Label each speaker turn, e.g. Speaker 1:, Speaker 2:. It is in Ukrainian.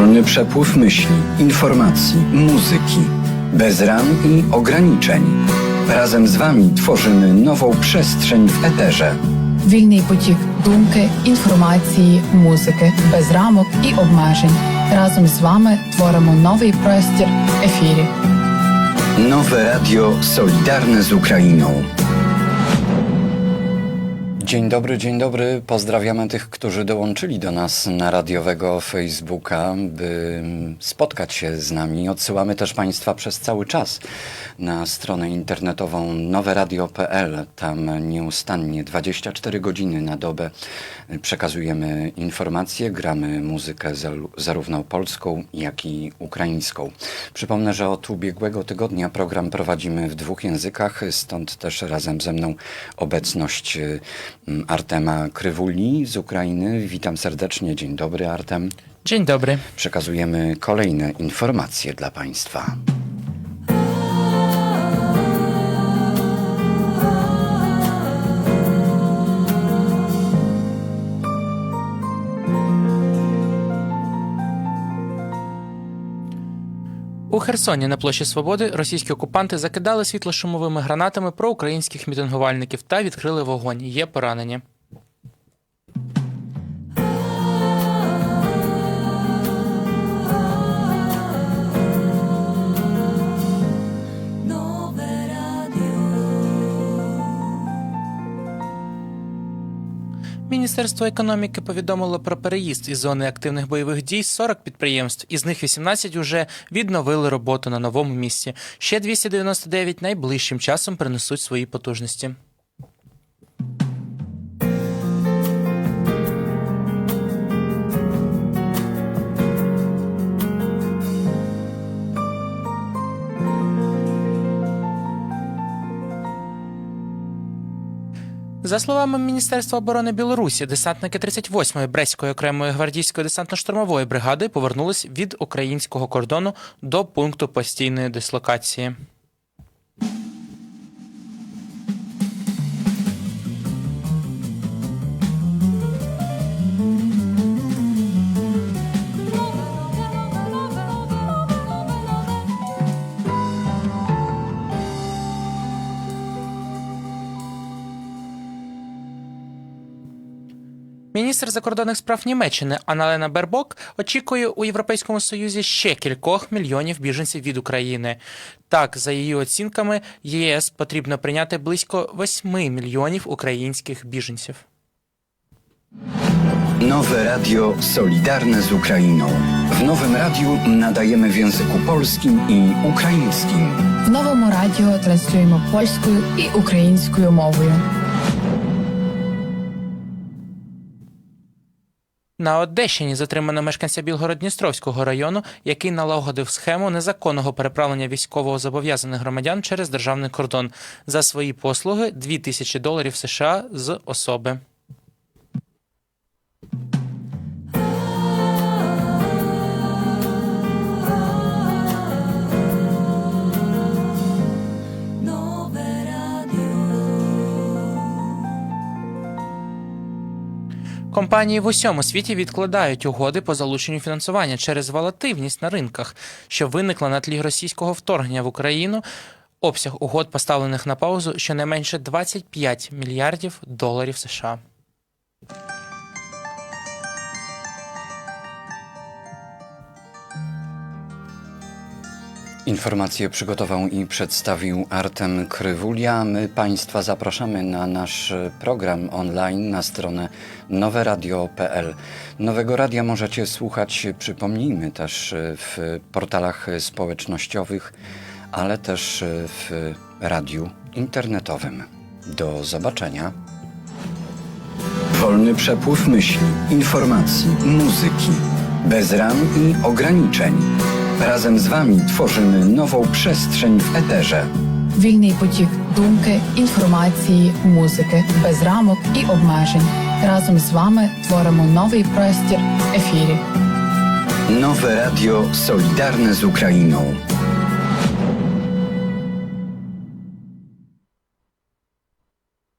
Speaker 1: Wolny przepływ myśli, informacji, muzyki. Bez ram i ograniczeń. Razem z Wami tworzymy nową przestrzeń w eterze.
Speaker 2: Вільний потік думки, інформації, музики, без рамок і обмежень. Разом з вами творимо новий простір в ефірі.
Speaker 1: Nowe radio solidarne z Ukrainą. Dzień dobry, dzień dobry. Pozdrawiamy tych, którzy dołączyli do nas na radiowego Facebooka, by spotkać się z nami. Odsyłamy też Państwa przez cały czas na stronę internetową noweradio.pl. Tam nieustannie 24 godziny na dobę przekazujemy informacje, gramy muzykę zarówno polską, jak i ukraińską. Przypomnę, że od ubiegłego tygodnia program prowadzimy w dwóch językach, stąd też razem ze mną obecność y, Artema Krywuli z Ukrainy. Witam serdecznie, dzień dobry Artem.
Speaker 3: Dzień dobry.
Speaker 1: Przekazujemy kolejne informacje dla Państwa.
Speaker 3: Херсоні на площі Свободи російські окупанти закидали світлошумовими гранатами проукраїнських мітингувальників та відкрили вогонь. Є поранені. Міністерство економіки повідомило про переїзд із зони активних бойових дій 40 підприємств, із них 18 уже відновили роботу на новому місці. Ще 299 найближчим часом принесуть свої потужності. За словами Міністерства оборони Білорусі, десантники 38-ї Бреської окремої гвардійської десантно-штурмової бригади повернулись від українського кордону до пункту постійної дислокації. Міністр закордонних справ Німеччини Аналена Бербок очікує у Європейському Союзі ще кількох мільйонів біженців від України. Так, за її оцінками, ЄС потрібно прийняти близько 8 мільйонів українських біженців.
Speaker 1: Nowe radio solidarne z Ukrainą. W nowym radiu nadajemy w języku polskim i ukraińskim.
Speaker 2: В новому радіо транслюємо польською і українською мовою.
Speaker 3: На Одещині затримано мешканця Білгород-Дністровського району, який налагодив схему незаконного переправлення військово зобов'язаних громадян через державний кордон за свої послуги 2000 доларів США з особи. Компанії в усьому світі відкладають угоди по залученню фінансування через волативність на ринках, що виникла на тлі російського вторгнення в Україну. Обсяг угод, поставлених на паузу, щонайменше 25 мільярдів доларів США.
Speaker 1: Informacje przygotował i przedstawił Artem Krywulia. My Państwa zapraszamy na nasz program online na stronę noweradio.pl. Nowego radia możecie słuchać, przypomnijmy, też w portalach społecznościowych, ale też w radiu internetowym. Do zobaczenia. Wolny przepływ myśli, informacji, muzyki. Bez ram i ograniczeń. Razem z Wami tworzymy nową przestrzeń w eterze.
Speaker 2: Вільний потік думки, інформації, музики, без рамок і обмежень. Разом з вами творимо новий простір в ефірі.
Speaker 1: Nowe radio solidarne z Ukrainą.